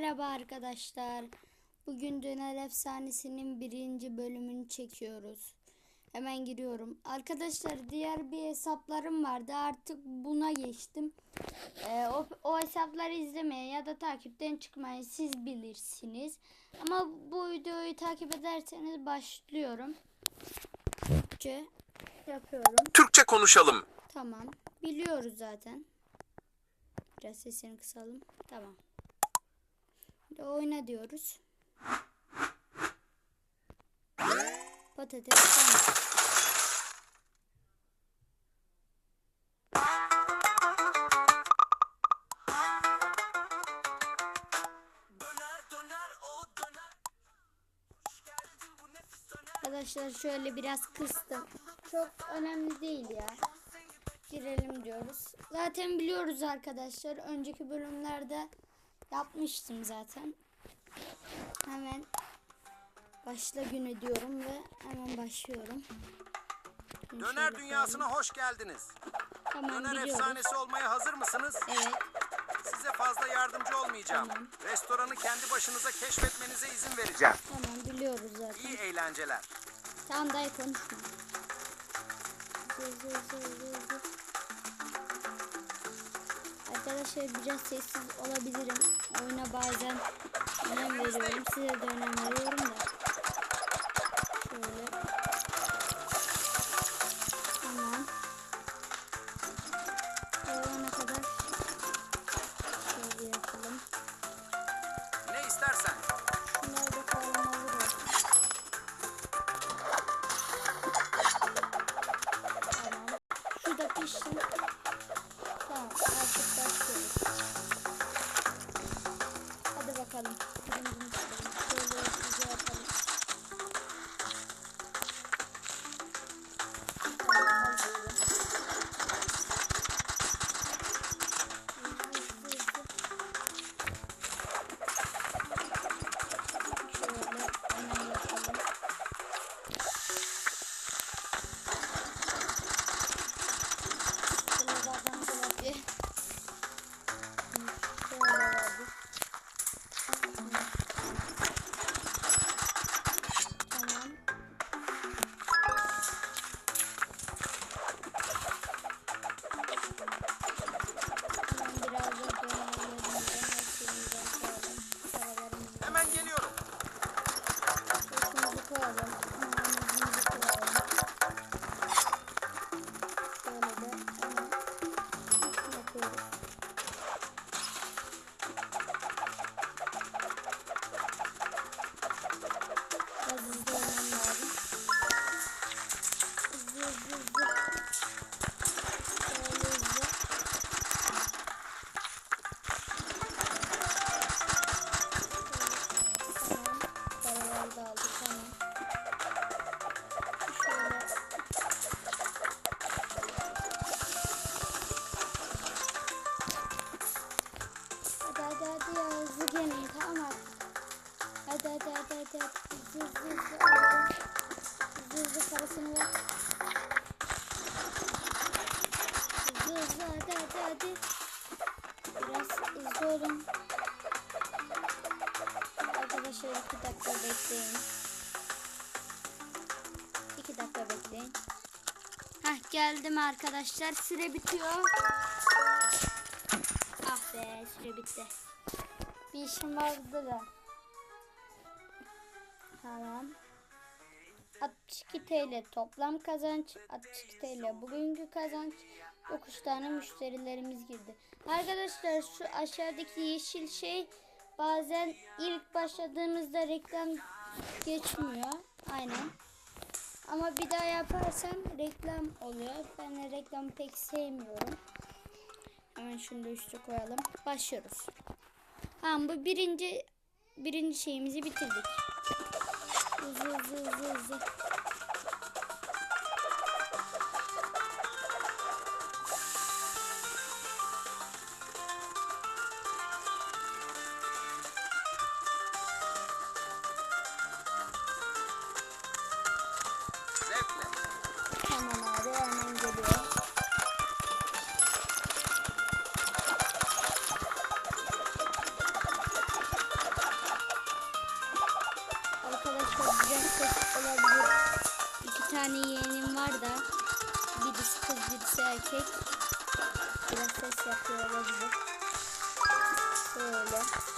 Merhaba arkadaşlar. Bugün Döner Efsanesi'nin birinci bölümünü çekiyoruz. Hemen giriyorum. Arkadaşlar diğer bir hesaplarım vardı. Artık buna geçtim. Ee, o, o hesapları izlemeye ya da takipten çıkmayı siz bilirsiniz. Ama bu videoyu takip ederseniz başlıyorum. Türkçe yapıyorum. Türkçe konuşalım. Tamam. Biliyoruz zaten. Biraz sesini kısalım. Tamam. Şimdi oyna diyoruz. Patates. Arkadaşlar şöyle biraz kıstım. Çok önemli değil ya. Girelim diyoruz. Zaten biliyoruz arkadaşlar. Önceki bölümlerde yapmıştım zaten. Hemen başla günü diyorum ve hemen başlıyorum. Şimdi Döner dünyasına koyalım. hoş geldiniz. Tamam Döner biliyoruz. efsanesi olmaya hazır mısınız? Evet. Size fazla yardımcı olmayacağım. Tamam. Restoranı kendi başınıza keşfetmenize izin vereceğim. Tamam biliyoruz zaten. İyi eğlenceler. Tamam dayı konuşma. Zı zı zı zı. Arkadaşlar biraz sessiz olabilirim. Oyuna bazen önem veriyorum. Size de önem veriyorum da. Şöyle. Tamam. Olana kadar şöyle yapalım. Ne istersen. Şunları da koyalım olur? Tamam. Şurada pişsin. Tamam artık başlıyoruz. Hadi bakalım. Fırıncımız Şöyle hızlıca yapalım. Hadi. Biraz olun. Arkadaşlar iki dakika bekleyin. İki dakika bekleyin. Hah geldim arkadaşlar. Süre bitiyor. Ah be süre bitti. Bir işim vardı da. Tamam. 62 TL toplam kazanç 62 TL bugünkü kazanç 9 tane müşterilerimiz girdi. Arkadaşlar şu aşağıdaki yeşil şey bazen ilk başladığınızda reklam geçmiyor. Aynen. Ama bir daha yaparsam reklam oluyor. Ben de reklamı pek sevmiyorum. Hemen şunu da üstü koyalım. Başlıyoruz. Tamam bu birinci birinci şeyimizi bitirdik. Hızlı hızlı hızlı hızlı. Gelecek. Biraz ses yapıyor olabilir. Şöyle.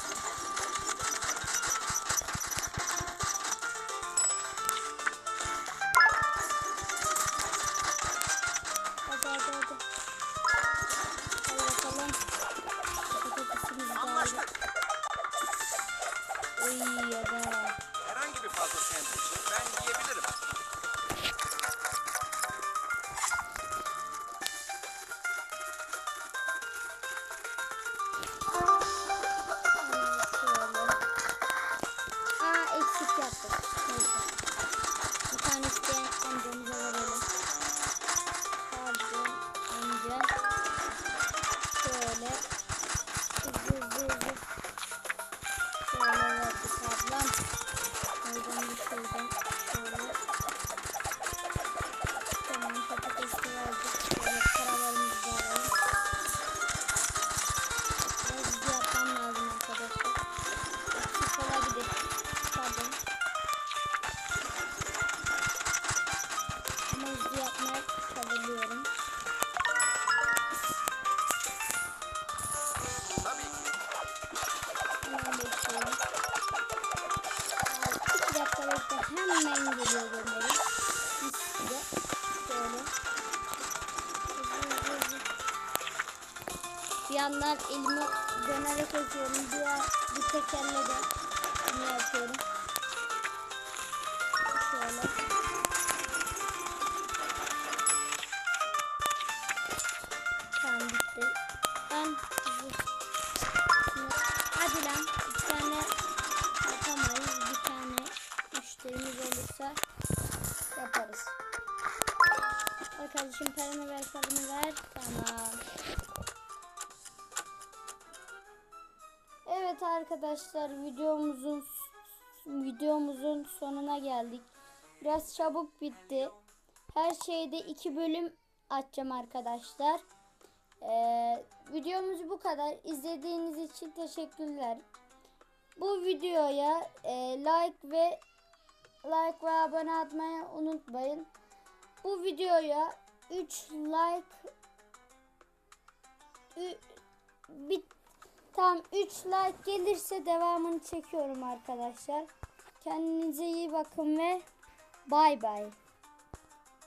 Yandan elimi dönerek açıyorum. Bir, bir tekerle de bunu yapıyorum. Şöyle. Tamam bitti. Ben Şimdi, hadi lan bir tane yapamayız. Bir tane müşterimiz olursa yaparız. Al kardeşim paranı ver paranı ver. Tamam. Evet arkadaşlar videomuzun videomuzun sonuna geldik. Biraz çabuk bitti. Her şeyde iki bölüm açacağım arkadaşlar. Ee, videomuz bu kadar. İzlediğiniz için teşekkürler. Bu videoya e, like ve like ve abone atmayı unutmayın. Bu videoya 3 like ü- bir tam 3 like gelirse devamını çekiyorum arkadaşlar. Kendinize iyi bakın ve bay bay.